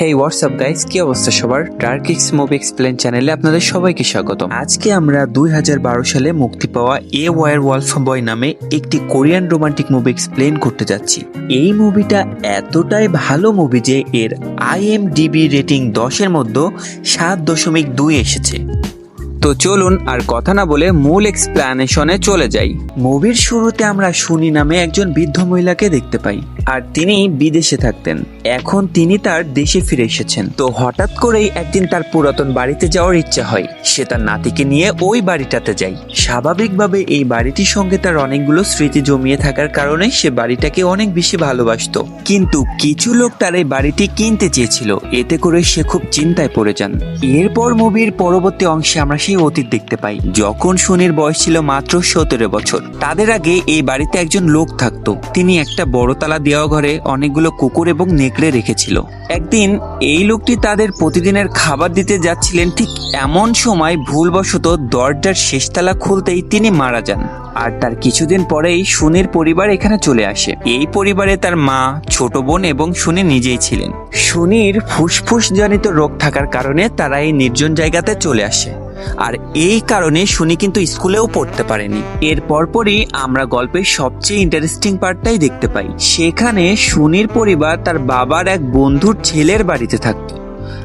হেই WhatsApp guys কি অবস্থা সবার? ডার্ক মুভি এক্সপ্লেন চ্যানেলে আপনাদের সবাইকে স্বাগত আজকে আমরা দুই হাজার বারো সালে মুক্তি পাওয়া এ ওয়ার ওয়ালফ বয় নামে একটি কোরিয়ান রোমান্টিক মুভি এক্সপ্লেন করতে যাচ্ছি। এই মুভিটা এতটাই ভালো মুভি যে এর আইএমডিবি রেটিং দশের মধ্যে সাত দশমিক দুই এসেছে। তো চলুন আর কথা না বলে মূল এক্সপ্লানেশনে চলে যাই। মুভির শুরুতে আমরা শুনি নামে একজন বৃদ্ধ মহিলাকে দেখতে পাই, আর তিনি বিদেশে থাকতেন। এখন তিনি তার দেশে ফিরে এসেছেন। তো হঠাৎ করেই একদিন তার পুরাতন বাড়িতে যাওয়ার ইচ্ছা হয়। সে তার নাতিকে নিয়ে ওই বাড়িটাতে যায়। স্বাভাবিকভাবে এই বাড়িটির সঙ্গে তার অনেকগুলো স্মৃতি জমিয়ে থাকার কারণে সে বাড়িটাকে অনেক বেশি ভালোবাসতো। কিন্তু কিছু লোক তার এই বাড়িটি কিনতে চেয়েছিল। এতে করে সে খুব চিন্তায় পড়ে যান। এরপর মুভির পরবর্তী অংশে আমরা সেই অতীত দেখতে পাই। যখন সুনির বয়স ছিল মাত্র সতেরো বছর। তাদের আগে এই বাড়িতে একজন লোক থাকতো। তিনি একটা বড় তালা দেওয়া ঘরে অনেকগুলো কুকুর এবং নেকড়ে রেখেছিল। একদিন এই লোকটি তাদের প্রতিদিনের খাবার দিতে যাচ্ছিলেন ঠিক এমন সময় ভুলবশত দরজার শেষতলা খুলতেই তিনি মারা যান। আর তার কিছুদিন পরেই সুনির পরিবার এখানে চলে আসে। এই পরিবারে তার মা, ছোট বোন এবং সুনি নিজেই ছিলেন। সুনির ফুসফুস জনিত রোগ থাকার কারণে তারা এই নির্জন জায়গাতে চলে আসে। আর এই কারণে শুনি কিন্তু স্কুলেও পড়তে পারেনি। এর পরপরই আমরা গল্পের সবচেয়ে ইন্টারেস্টিং পার্টটাই দেখতে পাই। সেখানে সুনির পরিবার তার বাবার এক বন্ধুর ছেলের বাড়িতে থাকতো।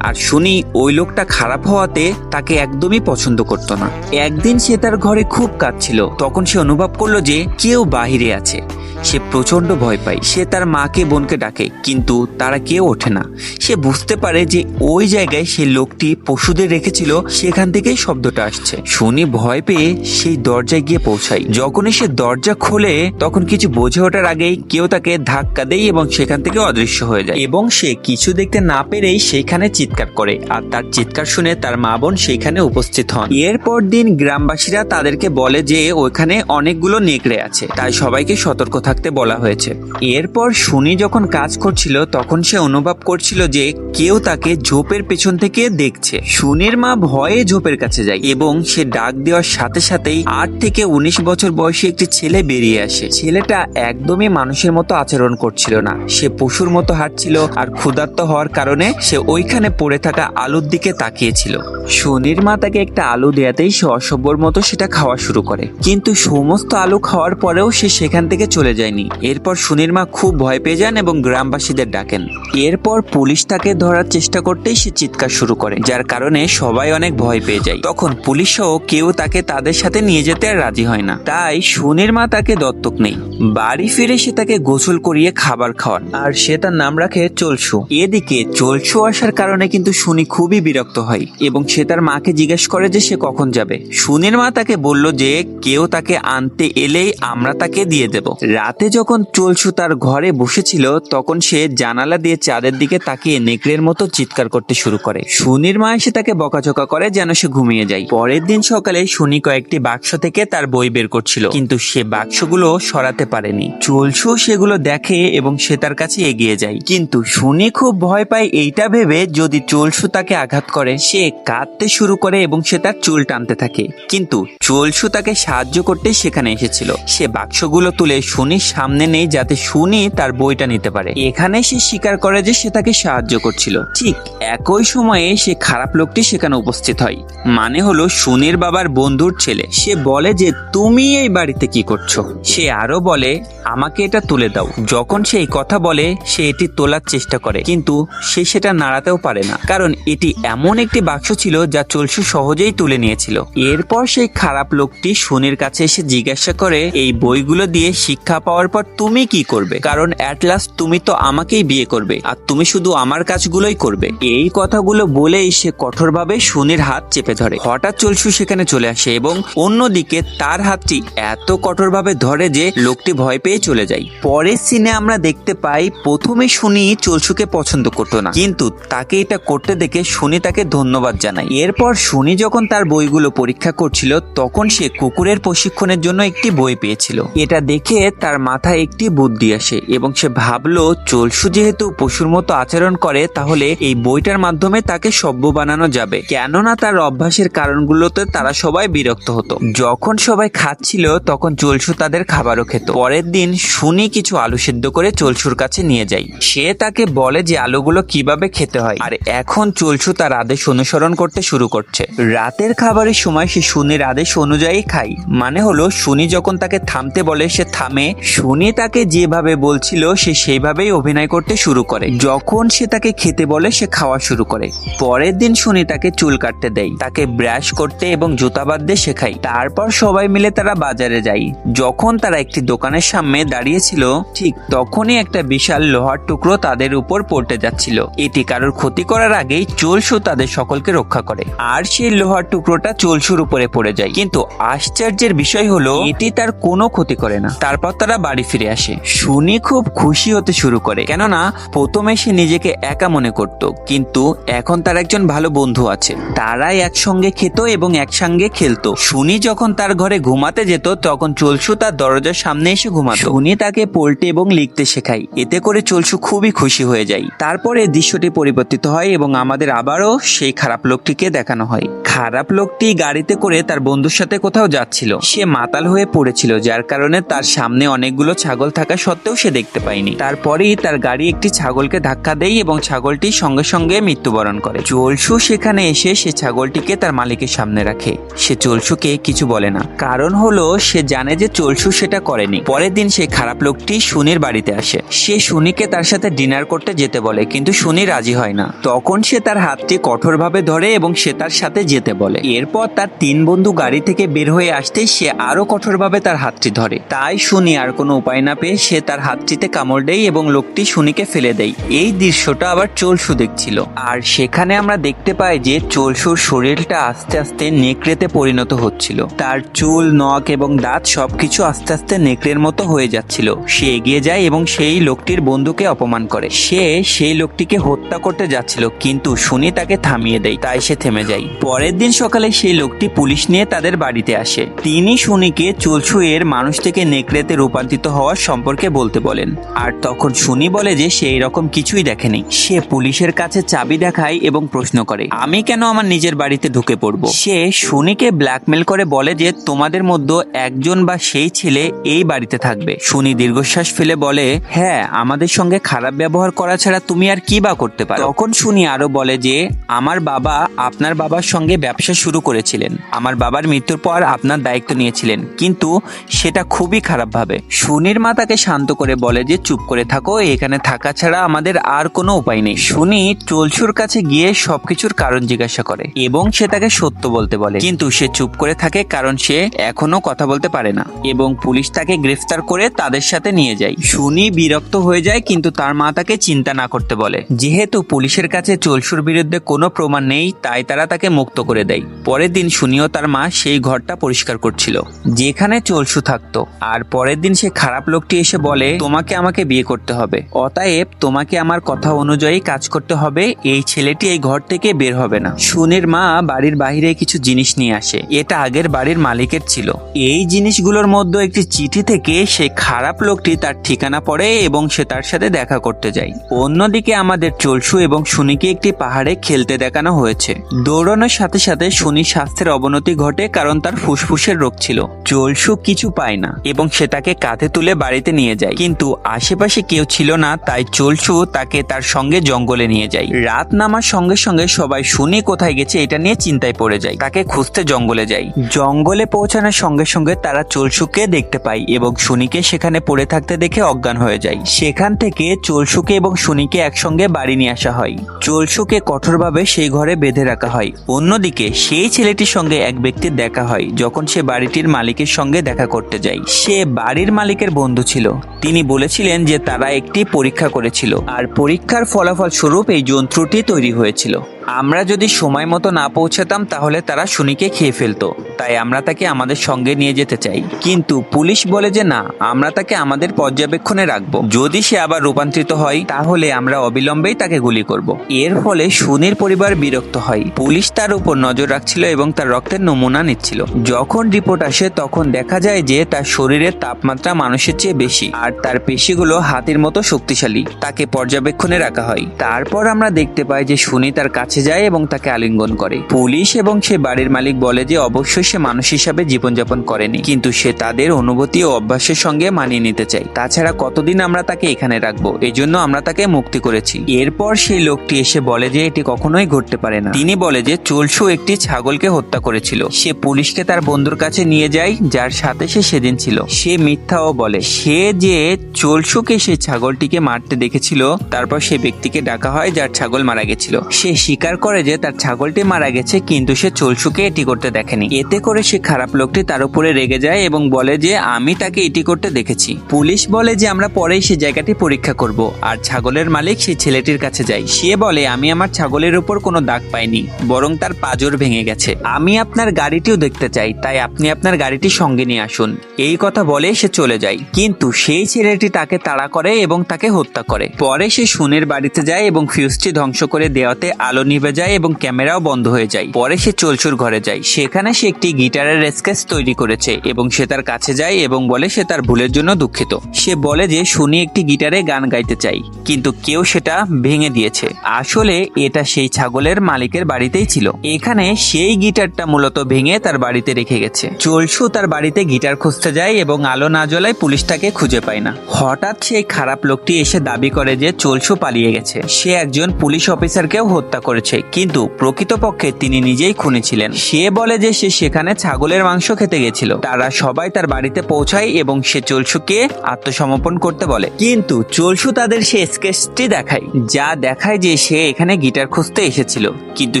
আর শুনি ওই লোকটা খারাপ হওয়াতে তাকে একদমই পছন্দ করতো না। একদিন সে তার ঘরে খুব কাঁদছিল। তখন সে অনুভব করল যে কেউ বাহিরে আছে। সে প্রচণ্ড ভয় পায়। সে তার মাকে, বোনকে ডাকে, কিন্তু তারা কেউ ওঠে না। সে বুঝতে পারে যে ওই জায়গায় সেই লোকটি পশুদের রেখেছিল, সেখান থেকেই শব্দটা আসছে। শুনি ভয় পেয়ে সেই দরজায় গিয়ে পৌঁছায়। যখনই সে দরজা খোলে, তখন কিছু বোঝে ওঠার আগেই কেউ তাকে ধাক্কা দেয় এবং সেখান থেকে অদৃশ্য হয়ে যায়। এবং সে কিছু দেখতে না পেরেই সেখানে চিৎকার করে। আর তার চিৎকার শুনে তার মা বোন সেখানে উপস্থিত হন। এরপর দিন গ্রামবাসীরা তাদেরকে বলে যে, ওইখানে অনেকগুলো নেকড়ে আছে। তাই সবাইকে সতর্ক থাকতে বলা হয়েছে। এরপর সুনি যখন কাজ করছিল, তখন সে অনুভব করছিল যে কেউ তাকে ঝোপের পেছন থেকে দেখছে। সুনির মা ভয়ে ঝোপের কাছে যায় এবং সে ডাক দেওয়ার সাথে সাথেই আট থেকে উনিশ বছর বয়সী একটি ছেলে বেরিয়ে আসে। ছেলেটা একদমই মানুষের মতো আচরণ করছিল না। সে পশুর মতো হাঁটছিল আর ক্ষুধার্ত হওয়ার কারণে সে ওইখানে পড়ে থাকা আলুর দিকে তাকিয়েছিল। সুনির মা তাকে একটা আলু দেয়াতেই সে অসভ্যর মতো সেটা খাওয়া শুরু করে। কিন্তু সমস্ত আলু খাওয়ার পরেও সে সেখান থেকে চলে যায়নি। এরপর সুনির মা খুব ভয় পেয়ে যান এবং গ্রামবাসীদের ডাকেন। এরপর পুলিশ তাকে ধরার চেষ্টা করতেই সে চিৎকার শুরু করে, যার কারণে সবাই অনেক ভয় পেয়ে যায়। তখন পুলিশ সহ কেউ তাকে তাদের সাথে নিয়ে যেতে আর রাজি হয় না। তাই সুনির মা তাকে দত্তক নেই। বাড়ি ফিরে সে তাকে গোসল করিয়ে খাবার খাওয়ান। আর সে তার নাম রাখে চলসু। এদিকে চলসু আসার কারণে কিন্তু সুনি খুবই বিরক্ত হয় এবং সে তার মাকে জিজ্ঞেস করে যে সে কখন যাবে। সুনির মা তাকে বলল যে কেউ তাকে আনতে এলেই আমরা তাকে দিয়ে দেব। রাতে যখন চলসু তার ঘরে বসেছিল, তখন সে জানালা দিয়ে চাঁদের দিকে তাকিয়ে নেকড়ের মতো চিৎকার করতে শুরু করে। সুনির মা এসে তাকে বকাঝকা করে যেন সে ঘুমিয়ে যায়। পরের দিন সকালে সুনি কয়েকটি বাক্স থেকে তার বই বের করছিল, কিন্তু সে বাক্সগুলো সরাতে পারেনি। চলসু সেগুলো দেখে এবং সে তার কাছে এগিয়ে যায়। কিন্তু সুনি খুব ভয় পায় এইটা ভেবে যদি চলসু তাকে আঘাত করে, সে কাঁদতে শুরু করে এবং সে তার চুল টানতে থাকে। কিন্তু চলসু তাকে সাহায্য করতে সেখানে এসেছিল। সে বাক্সগুলো তুলে সুনির সামনে নেই যাতে সুনি তার বইটা নিতে পারে। এখানে সে স্বীকার করে যে সে তাকে সাহায্য করছিল। ঠিক একই সময়ে সে খারাপ লোকটি সেখানে উপস্থিত হয়। মানে হলো সুনির বাবার বন্ধুর ছেলে। সে বলে যে, তুমি এই বাড়িতে কি করছ? সে আরও বলে, আমাকে এটা তুলে দাও। যখন সে এই কথা বলে, সে এটি তোলার চেষ্টা করে। কিন্তু সে সেটা নাড়াতেও পারে না। কারণ এটি এমন একটি বাক্স ছিল যা চলসু সহজেই তুলে নিয়েছিল। এরপর সেই খারাপ লোকটি সুনির কাছে এসে জিজ্ঞাসা করে, এই বইগুলো দিয়ে শিক্ষা পাওয়ার পর তুমি কি করবে? কারণ অ্যাট লাস্ট তুমি তো আমাকেই বিয়ে করবে, আর তুমি শুধু আমার কাজগুলোই করবে। এই কথাগুলো বলেই সে কঠোরভাবে সুনির হাত চেপে ধরে। হঠাৎ চলসু সেখানে চলে আসে এবং অন্যদিকে তার হাতটি এত কঠোরভাবে ধরে যে লোকটি ভয় পেয়ে চলে যায়। পরের সিনে আমরা দেখতে পাই, প্রথমে শুনি চলসুকে পছন্দ করতো না। কিন্তু তাকে এটা করতে দেখে শুনি তাকে ধন্যবাদ জানায়। এরপর শুনি যখন তার বইগুলো পরীক্ষা করছিল, তখন সে কুকুরের প্রশিক্ষণের জন্য একটি বই পেয়েছিল। এটা দেখে তার মাথায় একটি বুদ্ধি আসে এবং সে ভাবলো, চলসু যেহেতু পশুর মতো আচরণ করে, তাহলে এই বইটার মাধ্যমে তাকে সভ্য বানানো যাবে। কেননা তার অভ্যাসের কারণগুলোতে তারা সবাই বিরক্ত হতো। যখন সবাই খাচ্ছিল, তখন চলসু তাদের খাবারও খেত। পরের দিন শুনি কিছু আলু সেদ্ধ করে চলসুর কাছে নিয়ে যাই। সে তাকে বলে যে আলুগুলো কীভাবে খেতে হয়। আর এখন চলসু তার আদেশ অনুসরণ করতে শুরু করছে। রাতের খাবারের সময় সে শুনির আদেশ অনুযায়ী খাই মানে হলো, শুনি যখন তাকে থামতে বলে, সে থামে শুনি তাকে যেভাবে বলছিল, সে সেইভাবেই অভিনয় করতে শুরু করে। যখন সে তাকে খেতে বলে, সে খাওয়া শুরু করে। পরের দিন শুনি তাকে চুল কাটতে দেয়। তাকে ব্রাশ করতে এবং জুতা বাঁধতে শেখাই তারপর সবাই মিলে তারা বাজারে যায়। যখন তারা একটি দোকানের সামনে দাঁড়িয়েছিল, ঠিক তখনই একটা বিশাল লোহার টুকরো তাদের উপর পড়তে যাচ্ছিল। এটি কারোর ক্ষতি করার আগেই চলসু তাদের সকলকে রক্ষা করে। আর সেই লোহার টুকরোটা চলসুর উপরে পড়ে যায়। কিন্তু আশ্চর্যের বিষয় হলো, এটি তার কোনো ক্ষতি করে না। তারপর তারা বাড়ি ফিরে আসে। শুনি খুব খুশি হতে শুরু করে। কেননা, প্রথমে সে নিজেকে একা মনে করত, কিন্তু এখন তার একজন ভালো বন্ধু আছে। তারাই একসঙ্গে খেত এবং একসঙ্গে খেলতো। শুনি যখন তার ঘরে ঘুমাতে যেত, তখন চলসু তার দরজার সামনে এসে ঘুমাতো। শুনি তাকে পড়তে এবং লিখতে শেখায়। এতে করে চলসু খুবই খুশি হয়ে যায়। তারপরে দৃশ্যটি পরিবর্তিত হয় এবং আমাদের আবারও সেই খারাপ লোকটিকে দেখানো হয়। খারাপ লোকটি গাড়িতে করে তার বন্ধুর সাথে কোথাও যাচ্ছিল। সে মাতাল হয়ে পড়েছিল, যার কারণে তার সামনে অনেকগুলো ছাগল থাকা সত্ত্বেও সে দেখতে পায়নি। তারপরেই তার গাড়ি একটি ছাগলকে ধাক্কা দেয় এবং ছাগলটি সঙ্গে সঙ্গে মৃত্যুবরণ করে। চলসু সেখানে এসে সে ছাগলটিকে তার মালিকের সামনে রাখে। সে চলসুকে কিছু বলে না। কারণ হলো, সে জানে যে চলসু সেটা করেনি। পরের দিন সেই খারাপ লোকটি সুনির বাড়িতে আসে। সে সুনিকে তার সাথে ডিনার করতে যেতে বলে, কিন্তু সুনি রাজি হয় না। তখন সে তার হাতটি কঠোরভাবে ধরে এবং সে তার সাথে যেতে বলে। এরপর তার তিন বন্ধু গাড়ি থেকে বের হয়ে আসতে সে আরও কঠোরভাবে তার হাতটি ধরে। তাই শুনি আর কোনো উপায় না পেয়ে সে তার হাতটিতে কামড় দেয় এবং লোকটি শুনিকে ফেলে দেয়। এই দৃশ্যটা আবার চলসু দেখছিল। আর সেখানে আমরা দেখতে পাই যে চলসুর শরীরটা আস্তে আস্তে নেকড়েতে পরিণত হচ্ছিল। তার চুল, নখ এবং দাঁত সবকিছু আস্তে আস্তে নেকড়ের মতো হয়ে যাচ্ছিল। সে এগিয়ে যায় এবং সেই লোকটির বন্ধুকে অপমান করে। সে সেই লোকটিকে হত্যা করতে যাচ্ছিল, কিন্তু শুনি তাকে থামিয়ে দেয়, তাই সে থেমে যায়। পরের দিন সকালে সেই লোকটি পুলিশ নিয়ে তাদের বাড়িতে আসে। তিনি শুনিকে চলছু এর মানুষ থেকে নেকড়েতে রূপান্তরিত হওয়ার সম্পর্কে বলতে বলেন। আর তখন শুনি বলে যে সে এরকম কিছুই দেখেনি। সে পুলিশের কাছে চাবি দেখায় এবং প্রশ্ন করে, আমি কেন আমার নিজের বাড়িতে ঢুকে পড়ব? সে শুনিকে ব্ল্যাকমেল করে বলে যে, তোমাদের মধ্যে একজন বা সেই ছেলে এই বাড়িতে থাকবে। শুনি দীর্ঘশ্বাস ফেলে বলে হ্যাঁ আমাদের সঙ্গে খারাপ ব্যবহার করা ছাড়া তুমি আর কি বা করতে পারো? তখন শুনি আরও বলে যে, আমার বাবা আপনার বাবার সঙ্গে ব্যবসা শুরু করেছিলেন। আমার বাবার মৃত্যুর পর আপনার দায়িত্ব নিয়েছিলেন। কিন্তু সেটা খুবই খারাপভাবে। সুনির মা তাকে শান্ত করে বলে যে, চুপ করে থাকো, এখানে থাকা ছাড়া আমাদের আর কোনো উপায় নেই। শুনি চলসুর কাছে গিয়ে সবকিছুর কারণ জিজ্ঞাসা করে এবং সে তাকে সত্য বলতে বলে। কিন্তু সে চুপ করে থাকে কারণ সে এখনও কথা বলতে পারে না এবং পুলিশ তাকে গ্রেফতার করে তাদের সাথে নিয়ে যায়। শুনি বিরক্ত হয়ে যায় কিন্তু তার মা তাকে চিন্তা না করতে বলে। যেহেতু পুলিশের কাছে চলসুর বিরুদ্ধে কোনো প্রমাণ নেই, তাই তারা তাকে মুক্ত করে দেয়। পরের দিন শুনিও তার মা সেই ঘরটা পরিষ্কার করছিল, যেখানে চলসু থাকতো। আর পরের দিন সে খারাপ লোকটি এসে বলে, তোমাকে আমাকে বিয়ে করতে হবে। অতএব তোমাকে আমার কথা অনুযায়ী কাজ করতে হবে। এই ছেলেটি এই ঘর থেকে বের হবে না। সুনির মা বাড়ির বাইরে কিছু জিনিস নিয়ে আসে। এটা আগের বাড়ির মালিকের ছিল। এই জিনিসগুলোর মধ্যে একটি চিঠি থেকে সে খারাপ লোকটি তার ঠিকানা পড়ে এবং সে তার সাথে দেখা করতে যায়। অন্যদিকে আমাদের চলসু এবং সুনিকে একটি পাহাড়ে খেলতে দেখানো হয়েছে। দৌড়ানোর সাথে সাথে সুনির স্বাস্থ্যের অবনতি ঘটে কারণ তার ফুসফুসের রোগ ছিল। চলসু কিছু পায় না এবং সে তাকে কাঁধে তুলে বাড়িতে নিয়ে যায়। কিন্তু আশেপাশে কেউ ছিল না, তাই চলসু তাকে তার সঙ্গে জঙ্গলে নিয়ে যায়। রাত নামার সঙ্গে সঙ্গে সবাই শুনি কোথায় গেছে এটা নিয়ে চিন্তায় পড়ে যায়। তাকে খুঁজতে জঙ্গলে যায়। জঙ্গলে পৌঁছানোর সঙ্গে সঙ্গে তারা চলসুকে দেখতে পায় এবং শুনিকে সেখানে পড়ে থাকতে দেখে অজ্ঞান হয়ে যায়। সেখান থেকে চলসুকে এবং শুনিকে একসঙ্গে বাড়ি নিয়ে আসা হয়। চলসুকে কঠোরভাবে সেই ঘরে বেঁধে রাখা হয়। অন্যদিকে সেই ছেলেটির সঙ্গে এক ব্যক্তির দেখা হয়, যখন সে বাড়িটির মালিকের সঙ্গে দেখা করতে যায়। সে বাড়ির মালিকের বন্ধু ছিল। তিনি বলেছিলেন যে তারা একটি পরীক্ষা করেছিল, আর পরীক্ষার ফলাফল স্বরূপ এই যন্ত্রটি তৈরি হয়েছিল। আমরা যদি সময় মতো না পৌঁছাতাম, তাহলে তারা সুনিকে খেয়ে ফেলতো। তাই আমরা তাকে আমাদের সঙ্গে নিয়ে যেতে চাই। কিন্তু পুলিশ বলে যে না, আমরা তাকে আমাদের পর্যবেক্ষণে রাখব। যদি সে আবার রূপান্তরিত হয়, তাহলে আমরা অবিলম্বেই তাকে গুলি করব। এর ফলে সুনির পরিবার বিরক্ত হয়। পুলিশ তার উপর নজর রাখছিল এবং তার রক্তের নমুনা নিচ্ছিল। যখন রিপোর্ট আসে, তখন দেখা যায় যে তার শরীরের তাপমাত্রা মানুষের চেয়ে বেশি, আর তার পেশিগুলো হাতির মতো শক্তিশালী। তাকে পর্যবেক্ষণে রাখা হয়। তারপর আমরা দেখতে পাই যে সুনি তার কাছে যায় এবং তাকে আলিঙ্গন করে। পুলিশ এবং সে বাড়ির মালিক বলে যে অবশ্যই সে মানুষ হিসাবে জীবনযাপন করেনি, কিন্তু সে তাদের অনুভূতি ও অভ্যাসের সঙ্গে মানিয়ে নিতে চায়। তাছাড়া কতদিন আমরা তাকে এখানে রাখব? এই জন্য আমরা তাকে মুক্তি করেছি। এরপর সেই লোকটি এসে বলে যে এটি কখনোই ঘটতে পারে না। তিনি বলে যে চলসু একটি ছাগলকে হত্যা করেছিল। সে পুলিশকে তার বন্ধুর কাছে নিয়ে যায়, যার সাথে সে সেদিন ছিল। সে মিথ্যাও বলে, সে যে চলসুকে সেই ছাগলটিকে মারতে দেখেছিল, তারপর সে ব্যক্তিকে ডাকা হয় যার ছাগল মারা গেছিল। সে স্বীকার করে যে তার ছাগলটি মারা গেছে, কিন্তু সে চলসুকে এটি করতে দেখেনি। এতে করে সে খারাপ লোকটি তার উপরে রেগে যায় এবং বলে যে, আমি তাকে এটি করতে দেখেছি। পুলিশ বলে যে, আমরা পরেই সে জায়গাটি পরীক্ষা করব আর ছাগলের মালিক সেই ছেলেটির কাছে যায় সে বলে, আমি আমার ছাগলের উপর কোনো দাগ পাইনি, বরং তার পাজর ভেঙে গেছে। আমি আপনার গাড়িটিও দেখতে চাই, তাই আপনি আপনার গাড়িটি সঙ্গে নিয়ে আসুন। এই কথা বলে সে চলে যায়। কিন্তু সেই ছেলেটি তাকে তাড়া করে এবং তাকে হত্যা করে। পরে সে সুনের বাড়িতে যায় এবং ফিউজটি ধ্বংস করে দেওয়াতে আলো নিভে যায় এবং ক্যামেরাও বন্ধ হয়ে যায়। পরে সে চলচুর ঘরে যায়। সেখানে সে একটি গিটারের স্কেচ তৈরি করেছে এবং সে তার কাছে যায় এবং বলে সে তার ভুলের জন্য দুঃখিত। সে বলে যে সুনি একটি গিটারে গান গাইতে চাই। কিন্তু কেউ সেটা ভেঙে দিয়েছে। আসলে এটা সেই ছাগলের মালিকের বাড়িতেই ছিল। এখানে সেই গিটারটা মূলত ভেঙে তার বাড়িতে রেখে গেছে। চলসু তার বাড়িতে গিটার খুঁজতে যায় এবং আলো না জ্বলায় পুলিশ তাকে খুঁজে পায় না। হঠাৎ সেই খারাপ লোকটি এসে দাবি করে যে, চলসু পালিয়ে গেছে। সে একজন পুলিশ অফিসারকেও হত্যা করেছে। কিন্তু প্রকৃতপক্ষে তিনি নিজেই খুনি ছিলেন। সে বলে যে সে সেখানে ছাগলের মাংস খেতে গেছিল। তারা সবাই তার বাড়িতে পৌঁছায় এবং সে চলসুকে আত্মসমর্পণ করতে বলে। কিন্তু চলসু তাদের সে স্কেচটি দেখায়, যা দেখায় যে সে এখানে গিটার খুঁজতে এসেছিল। কিন্তু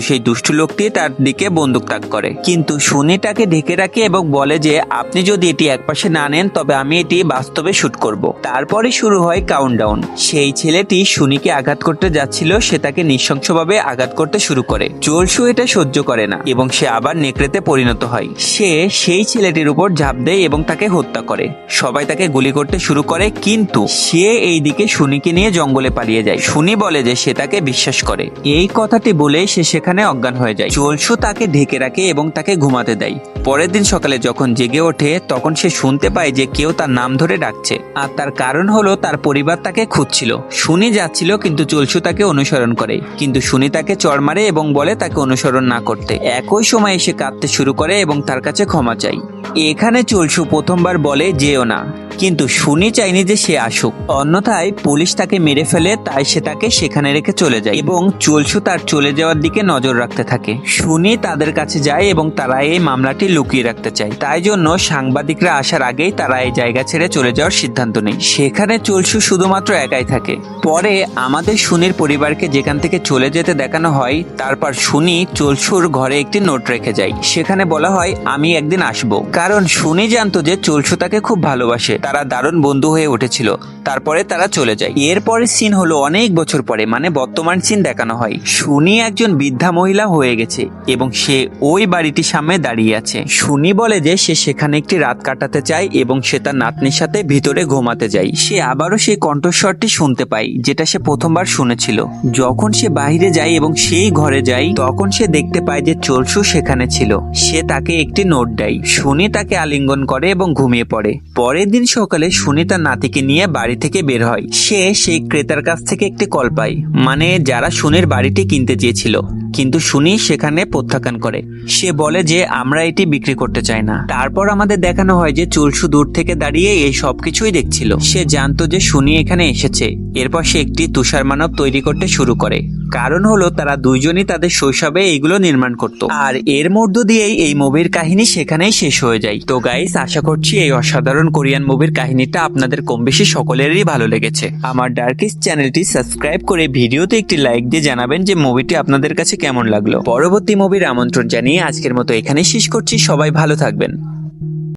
সেই দুষ্টু লোকটি তার দিকে বন্দুক তাক করে। কিন্তু সুনিটাকে ঢেকে রাখে এবং বলে যে, আপনি যদি এটি একপাশে না নেন, তবে আমি এটি বাস্তবে শুট করব। তারপরে শুরু হয় কাউন্টডাউন সেই ছেলেটি সুনিকে আঘাত করতে যাচ্ছিল, সে তাকে নৃশংসভাবে আঘাত করতে শুরু করে। চলসু এটা সহ্য করে না এবং সে আবার নেকড়েতে পরিণত হয়। সে সেই ছেলেটির উপর ঝাঁপ দেয় এবং তাকে হত্যা করে। সবাই তাকে গুলি করতে শুরু করে, কিন্তু সে এই দিকে সুনিকে নিয়ে জঙ্গলে পালিয়ে যায়। সুনি বলে যে সে তাকে বিশ্বাস করে। এই কথাটি বলে সে সেখানে অজ্ঞান হয়ে যায়। চলসু তাকে ঢেকে রাখে এবং তাকে ঘুমাতে দেয়। পরের দিন সকালে যখন জেগে ওঠে, তখন সে শুনতে পায় যে কেউ তার নাম ধরে ডাকছে। আর তার কারণ হলো তার পরিবার তাকে খুঁজছিল। শুনি যাচ্ছিল, কিন্তু চলসু তাকে অনুসরণ করে। কিন্তু শুনি তাকে চড় মারে এবং বলে তাকে অনুসরণ না করতে। একই সময় এসে কাঁদতে শুরু করে এবং তার কাছে ক্ষমা চাই এখানে চলসু প্রথমবার বলে যেও না। কিন্তু শুনি চাইনি যে সে আসুক। অন্যথায় পুলিশ তাকে মেরে ফেলে, তাই সে তাকে সেখানে রেখে চলে যায় এবং চলসু তার চলে যাওয়ার দিকে নজর রাখতে থাকে। শুনি তাদের কাছে যায় এবং তারা এই মামলাটি লুকিয়ে রাখতে চায়। তাই জন্য সাংবাদিকরা আসার আগেই তারা এই জায়গা ছেড়ে চলে যাওয়ার সিদ্ধান্ত নেয়। সেখানে চলসু শুধুমাত্র একাই থাকে। পরে আমাদের সুনির পরিবারকে যেখান থেকে চলে যেতে দেখানো হয়, তারপর শুনি চলসুর ঘরে একটি নোট রেখে যায়। সেখানে বলা হয়, আমি একদিন আসব। কারণ শুনি জানতো যে চলসু তাকে খুব ভালোবাসে। তারা দারুণ বন্ধু হয়ে উঠেছিল। তারপরে তারা চলে যায়। এরপরের সিন হলো অনেক বছর পরে মানে বর্তমান সিন দেখানো হয়। শুনি একজন বৃদ্ধা মহিলা হয়ে গেছে এবং সে ওই বাড়িটির সামনে দাঁড়িয়ে আছে। শুনি বলে যে সে সেখানে একটি রাত কাটাতে চায় এবং সে তার নাতনির সাথে ভিতরে ঘুমাতে যায়। সে আবারও সেই কণ্ঠস্বরটি শুনতে পায়, যেটা সে প্রথমবার শুনেছিল। যখন সে বাইরে যায় এবং সেই ঘরে যায়, তখন সে দেখতে পায় যে চলসু সেখানে ছিল। সে তাকে একটি নোট দেয়। শুনি তাকে আলিঙ্গন করে এবং ঘুমিয়ে পড়ে। পরের দিন সকালে শুনি তার নাতিকে নিয়ে বাড়ি থেকে বের হয়। সে সেই ক্রেতার কাছ থেকে একটি কল পায় মানে যারা শুনির বাড়িটি কিনতে চেয়েছিল। কিন্তু শুনি সেখানে প্রত্যাখ্যান করে। সে বলে যে, আমরা এটি বিক্রি করতে চাই না। তারপর আমাদের দেখানো হয় যে চুলসু দূর থেকে দাঁড়িয়ে এই সবকিছুই দেখছিল। সে জানতো যে শুনি এখানে এসেছে। এরপর সে একটি তুষার মানব তৈরি করতে শুরু করে। কারণ হলো তারা দুইজনই তাদের শৈশবে এইগুলো নির্মাণ করত। আর এর মধ্য দিয়েই এই মুভির কাহিনী সেখানেই শেষ হয়ে যায়। তো গাইস আশা করছি এই অসাধারণ কোরিয়ান মুভির কাহিনীটা আপনাদের কম বেশি সকলেরই ভালো লেগেছে। আমার ডার্কিস্ট চ্যানেলটি সাবস্ক্রাইব করে ভিডিওতে একটি লাইক দিয়ে জানাবেন যে মুভিটি আপনাদের কাছে কেমন লাগল। পরবর্তী মুভির আমন্ত্রণ জানিয়ে আজকের মতো এখানেই শেষ করছি। সবাই ভালো থাকবেন।